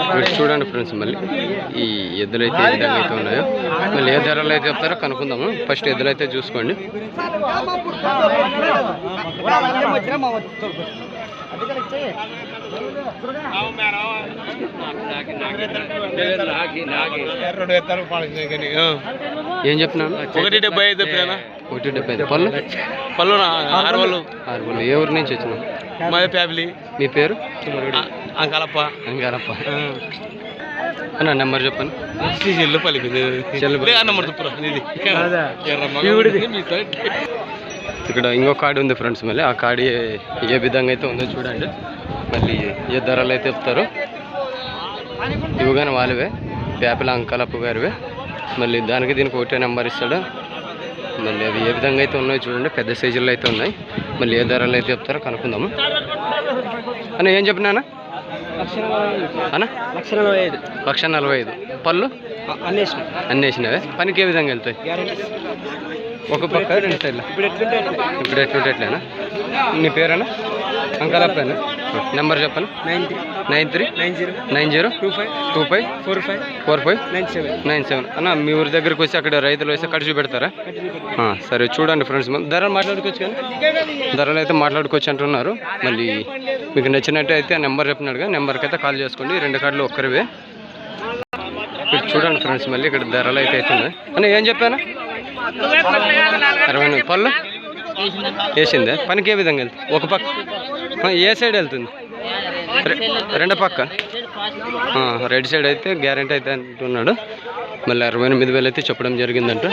ఇక్కడ చూడండి ఫ్రెండ్స్ మళ్ళీ ఈ ఎద్దులు అయితే ఏ విధంగా అయితే ఉన్నాయో. మళ్ళీ ఏ ధరలు అయితే చెప్తారో కనుక్కుందాము. ఫస్ట్ ఎద్దులు అయితే చూసుకోండి. ఏం చెప్తున్నాను ఒకటి డెబ్బై ఐదు ఒకటి డెబ్బై ఐదు. పళ్ళు? పళ్ళు ఆరు వాళ్ళు ఆరు పళ్ళు. ఏ ఊరు నుంచి వచ్చినావు? మాది ఫ్యామిలీ. మీ పేరు? అంకాలప్ప. అన్న నెంబర్ చెప్పండి. చెల్లు. నెంబర్ ఇక్కడ ఇంకో కార్డు ఉంది ఫ్రెండ్స్ మళ్ళీ. ఆ కార్డు ఏ- విధంగా అయితే ఉందో చూడండి. మళ్ళీ ఏ ధరలు అయితే చెప్తారో ఇవి కానీ వాళ్ళవే. పేపల అంకలప్పు గారివే. మళ్ళీ దానికి దీనికి ఒకటే నెంబర్ ఇస్తాడు. మళ్ళీ అవి ఏ విధంగా అయితే ఉన్నాయో చూడండి. పెద్ద సైజుల్లో అయితే ఉన్నాయి. మళ్ళీ ఏ ధరలు అయితే చెప్తారో కనుక్కుందాము. అన్న ఏం చెప్పినా అన్న లక్ష నలభై ఐదు. లక్ష నలభై ఐదు. పళ్ళు? అన్నేసిన అన్నీ వేసినవే పనికి ఏ విధంగా వెళ్తాయి? ఒక పక్క రెండు సైడ్లు? ఇప్పుడు ఎట్లుంటే ఇప్పుడు ఎట్లుంటే ఎట్లేనా నీ పేరేనా అంకలప్పేనా నెంబర్ చెప్పండి nine three. Nine three? Nine zero. Nine zero? Two five. Two five? Four five. Four five? Nine seven. Nine seven. అన్న మీ ఊరి దగ్గరికి వచ్చి అక్కడ రైతులు వేసి అక్కడ చూపెడతారా? ఆ, సరే చూడండి ఫ్రెండ్స్. ధరలు మాట్లాడుకోవచ్చు కానీ ధరలు అయితే మాట్లాడుకోవచ్చు అంటున్నారు. మళ్ళీ మీకు నచ్చినట్టయితే నెంబర్ చెప్పినాడుగా నెంబర్కి అయితే కాల్ చేసుకోండి. రెండు కార్డులు ఒక్కరివే. ఇప్పుడు చూడండి ఫ్రెండ్స్ మళ్ళీ ఇక్కడ ధరలు అయితే అవుతున్నాయి అని ఏం చెప్పాను? అరవై పళ్ళు? వేసిందే? పనికి ఏ విధంగా వెళ్తుంది? ఒక పక్క? ఏ సైడ్ వెళ్తుంది? రెండో పక్క? రెడ్ సైడ్ అయితే గ్యారెంటీ అయితే అంటున్నాడు. మళ్ళీ అరవై ఎనిమిది వేలు అయితే చెప్పడం జరిగిందంట.